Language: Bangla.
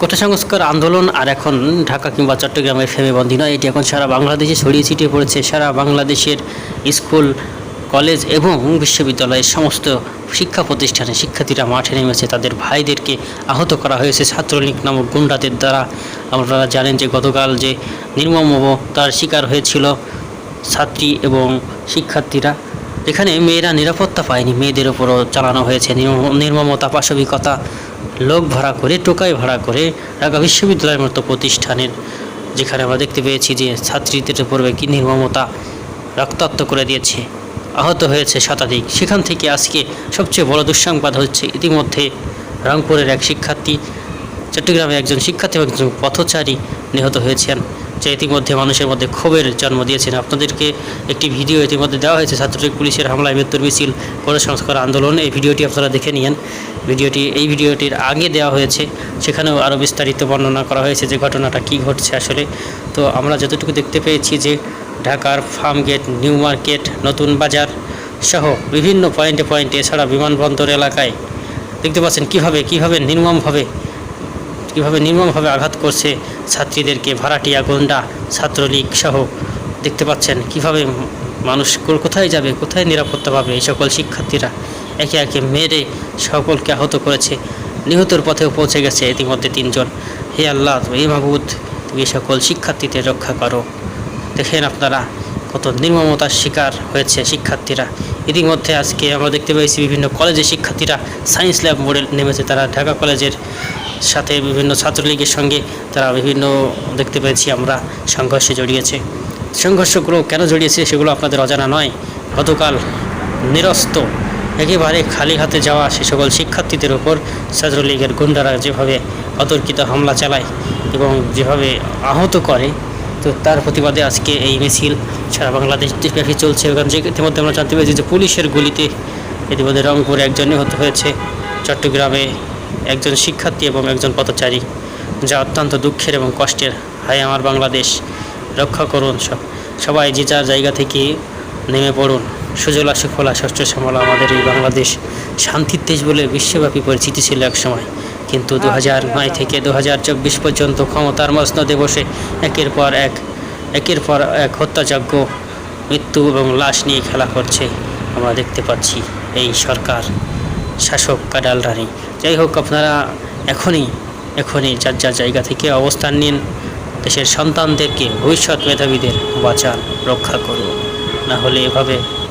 কোটা সংস্কার, আন্দোলন আর এখন ঢাকা কিংবা চট্টগ্রামের ফেমে বন্দী নয়। এটি এখন সারা বাংলাদেশে ছড়িয়ে ছিটিয়ে পড়েছে। সারা বাংলাদেশের স্কুল, কলেজ এবং বিশ্ববিদ্যালয়ের সমস্ত শিক্ষা প্রতিষ্ঠানে শিক্ষার্থীরা মাঠে নেমেছে। তাদের ভাইদেরকে আহত করা হয়েছে ছাত্রলীগ নামক গুন্ডাদের দ্বারা। আপনারা জানেন যে গতকাল যে নির্মম তার শিকার হয়েছিল ছাত্রী এবং শিক্ষার্থীরা এখানে মেয়েরা নিরাপত্তা পায়নি। মেয়েদের ওপরও চালানো হয়েছে নির্ম- নির্মমতা, পাশবিকতা, লোক ভাড়া করে টোকাই ভাড়া করে ঢাকা বিশ্ববিদ্যালয়ের মতো প্রতিষ্ঠানের। যেখানে আমরা দেখতে পেয়েছি যে ছাত্রীদের উপরে কি নির্মমতা রক্তাক্ত করে দিয়েছে। আহত হয়েছে শতাধিক। সেখান থেকে আজকে সবচেয়ে বড় দুঃসংবাদ হচ্ছে ইতিমধ্যে রংপুরের এক শিক্ষার্থী, চট্টগ্রামে একজন শিক্ষার্থী এবং একজন পথচারী নিহত হয়েছেন। যা ইতিমধ্যে মানুষের মধ্যে ক্ষোভের জন্ম দিয়েছেন। আপনাদেরকে একটি ভিডিও ইতিমধ্যে দেওয়া হয়েছে। ছাত্রলীগ পুলিশের হামলায় মৃত্যুর মিছিল করে সংস্কার আন্দোলন। এই ভিডিওটি আপনারা দেখে নিয়েন। ভিডিওটি, এই ভিডিওটির আগে দেওয়া হয়েছে। সেখানেও আরও বিস্তারিত বর্ণনা করা হয়েছে যে ঘটনাটা কী ঘটছে আসলে। তো আমরা যতটুকু দেখতে পেয়েছি যে ঢাকার ফার্মগেট, নিউ মার্কেট, নতুন বাজার সহ বিভিন্ন পয়েন্টে পয়েন্টে এছাড়া বিমানবন্দর এলাকায় দেখতে পাচ্ছেন কীভাবে কীভাবে নির্মমভাবে কীভাবে নির্মমভাবে আঘাত করছে ছাত্রীদেরকে, ভাড়াটিয়া গোন্ডা ছাত্রলীগ সহ, দেখতে পাচ্ছেন কীভাবে মানুষ কোথায় যাবে, কোথায় নিরাপত্তা পাবে এই সকল শিক্ষার্থীরা? একে একে মেরে সকলকে আহত করেছে। নিহতর পথেও পৌঁছে গেছে ইতিমধ্যে তিনজন। হে আল্লাহ হে মাহবুদ তুমি সকল শিক্ষার্থীদের রক্ষা করো। দেখেন আপনারা কত নির্মমতার শিকার হয়েছে শিক্ষার্থীরা। ইতিমধ্যে আজকে আমরা দেখতে পেয়েছি বিভিন্ন কলেজের শিক্ষার্থীরা সায়েন্স ল্যাব মডেল নেমেছে। তারা ঢাকা কলেজের সাথে বিভিন্ন ছাত্রলীগের সঙ্গে তারা বিভিন্ন দেখতে পেয়েছি আমরা, সংঘর্ষে জড়িয়েছে। সংঘর্ষগুলো কেন জড়িয়েছে সেগুলো আপনাদের অজানা নয়। গতকাল নিরস্ত, একেবারে খালি হাতে যাওয়া সে সকল শিক্ষার্থীদের ওপর ছাত্রলীগের গুন্ডারা যেভাবে অতর্কিত হামলা চালায় এবং যেভাবে আহত করে তো তার প্রতিবাদে আজকে এই মিছিল সারা বাংলাদেশ ব্যাপী চলছে। এবং যে ইতিমধ্যে আমরা জানতে পেরেছি যে পুলিশের গুলিতে ইতিমধ্যে রংপুরে একজন নিহত হয়েছে। চট্টগ্রামে একজন শিক্ষার্থী এবং একজন পথচারী। যা অত্যন্ত দুঃখের এবং কষ্টের। হায় আমার বাংলাদেশ, রক্ষা করুন সব। সবাই যে যার জায়গা থেকে নেমে পড়ুন। সুজলা সুফলা শস্য শ্যামলা। আমাদের এই বাংলাদেশ শান্তির দেশ বলে বিশ্বব্যাপী পরিচিতি ছিল একসময় কিন্তু দু নয় থেকে দু হাজার চব্বিশ পর্যন্ত ক্ষমতার মসনদে বসে একের পর এক, একের পর এক হত্যাযজ্ঞ, মৃত্যু এবং লাশ নিয়ে খেলা করছে আমরা দেখতে পাচ্ছি এই সরকার শাসক কাডাল রানী। যাই হোক, আপনারা এখনই এখনই যার যার জায়গা থেকে অবস্থান নিন, দেশের সন্তানদেরকে, ভবিষ্যৎ মেধাবীদের বাঁচান, রক্ষা করুন। না হলে এভাবে